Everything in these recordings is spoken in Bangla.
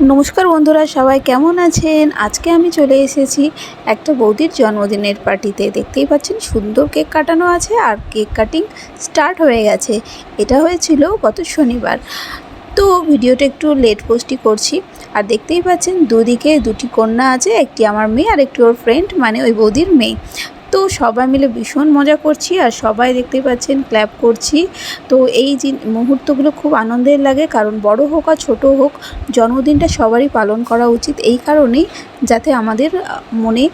নমস্কার বন্ধুরা, সবাই কেমন আছেন? আজকে আমি চলে এসেছি একটা বৌদির জন্মদিনের পার্টিতে। দেখতেই পাচ্ছেন, সুন্দর কেক কাটানো আছে আর কেক কাটিং স্টার্ট হয়ে গেছে। এটা হয়েছিল গত শনিবার। তো ভিডিওটা একটু লেট পোস্টই করছি। আর দেখতেই পাচ্ছেন, দুদিকে দুটি কন্যা আছে, একটি আমার মেয়ে আর একটি ওর ফ্রেন্ড মানে ওই বৌদির মেয়ে। তো সবাই মিলে ভীষণ মজা করছি আর সবাই দেখতে পাচ্ছেন ক্ল্যাপ করছি। তো এই মুহূর্তগুলো খুব আনন্দের লাগে, কারণ বড় হোক আর ছোটো হোক, জন্মদিনটা সবারই পালন করা উচিত। এই কারণেই যাতে আমাদের মনে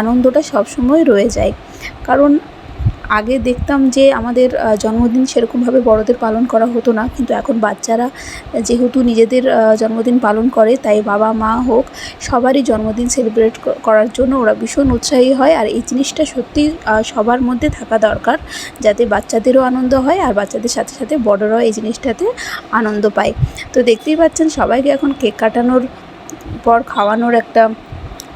আনন্দটা সবসময় রয়ে যায়। কারণ আগে দেখতাম যে আমাদের জন্মদিন সেরকমভাবে বড়দের পালন করা হতো না। কিন্তু এখন বাচ্চারা যেহেতু নিজেদের জন্মদিন পালন করে, তাই বাবা, মা হোক, সবারই জন্মদিন সেলিব্রেট করার জন্য ওরা ভীষণ উৎসাহী হয়। আর এই জিনিসটা সত্যি সবার মধ্যে থাকা দরকার, যাতে বাচ্চাদেরও আনন্দ হয় আর বাচ্চাদের সাথে সাথে বড়রাও এই জিনিসটাতে আনন্দ পায়। তো দেখতেই পাচ্ছেন, সবাইকে এখন কেক কাটানোর, পর খাওয়ানোর একটা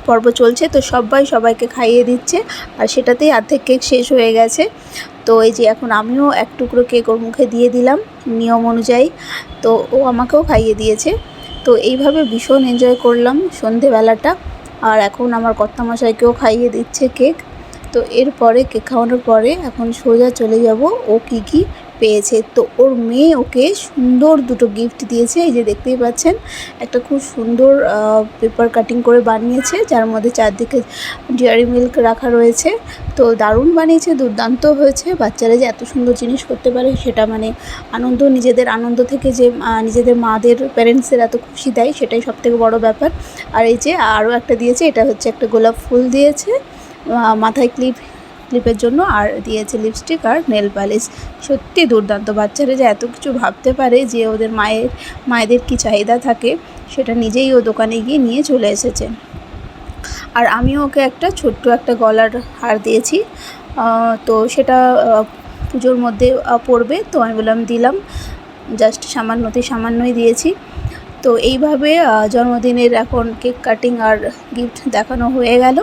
পর্ব চলছে, তো সবাই সবাইকে খাইয়ে দিচ্ছে। আর সেটাতেই অর্ধেক কেক শেষ হয়ে গেছে। তো এই যে এখন আমিও এক টুকরো কেক ওর মুখে দিয়ে দিলাম নিয়ম অনুযায়ী। তো ও আমাকেও খাইয়ে দিয়েছে। তো এইভাবে ভীষণ এনজয় করলাম সন্ধেবেলাটা। আর এখন আমার কর্তামশাইকেও খাইয়ে দিচ্ছে কেক। তো এরপরে কেক খাওয়ানোর পরে এখন সোজা চলে যাব। ও কী কী পেয়েছে। তো ওর মেয়ে ওকে সুন্দর দুটো গিফট দিয়েছে। এই যে দেখতেই পাচ্ছেন, একটা খুব সুন্দর পেপার কাটিং করে বানিয়েছে, যার মধ্যে চারদিকে ডেয়ারি মিল্ক রাখা রয়েছে। তো দারুণ বানিয়েছে, দুর্দান্ত হয়েছে। বাচ্চারা যে এত সুন্দর জিনিস করতে পারে, সেটা মানে আনন্দ, নিজেদের আনন্দ থেকে যে নিজেদের মাদের প্যারেন্টসের এত খুশি দেয়, সেটাই সবথেকে বড় ব্যাপার। আর এই যে আরও একটা দিয়েছে, এটা হচ্ছে একটা গোলাপ ফুল দিয়েছে। মাথায় ক্লিপ ক্লিপের জন্য আর দিয়েছে লিপস্টিক আর নেল পালিশ সত্যি দুর্দান্ত, বাচ্চারা যে এত কিছু ভাবতে পারে যে ওদের মায়ের, মায়েদের কী চাহিদা থাকে, সেটা নিজেই ও দোকানে গিয়ে নিয়ে চলে এসেছে। আর আমিও ওকে একটা ছোট্ট একটা গলার হার দিয়েছি তো সেটা পুজোর মধ্যে পড়বে তো আমি বললাম দিলাম। জাস্ট সামান্যতে সামান্যই দিয়েছি। তো এইভাবে জন্মদিনের এখন কেক কাটিং আর গিফট দেখানো হয়ে গেল।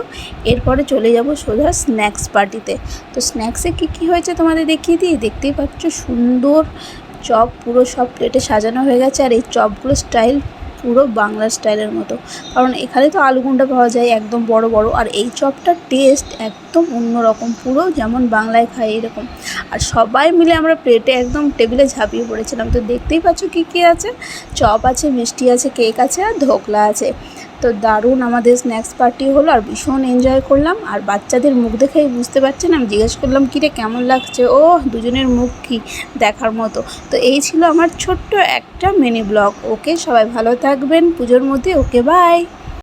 এরপরে চলে যাব সোজা স্ন্যাক্স পার্টিতে। তো স্ন্যাক্সে কী কী হয়েছে তোমাদের দেখিয়ে দিই? দেখতেই পাচ্ছ সুন্দর চপ, পুরো সব প্লেটে সাজানো হয়ে গেছে। আর এই চপগুলো স্টাইল পুরো বাংলা স্টাইলের মতো। কারণ এখানে তো আলুগুন্ডা পাওয়া যায়, একদম বড় বড়। আর এই চপটার টেস্ট একদম অন্যরকম, পুরো যেমন বাংলায় খায় এরকম। আর সবাই মিলে আমরা প্লেটে একদম টেবিলে ঝাঁপিয়ে পড়েছিলাম। তো দেখতেই পাচ্ছ কী কী আছে? চপ আছে, মিষ্টি আছে, কেক আছে আর ধোকলা আছে। তো দারুণ আমাদের স্ন্যাক্স পার্টি হলো আর ভীষণ এনজয় করলাম। আর বাচ্চাদের মুখ দেখেই বুঝতে পারছেন আমি জিজ্ঞেস করলাম কী রে কেমন লাগছে? ও দুজনের মুখ কি দেখার মতো। তো এই ছিল আমার ছোট্ট একটা মিনি ব্লগ ওকে সবাই ভালো থাকবেন। পুজোর মধ্যে ওকে বাই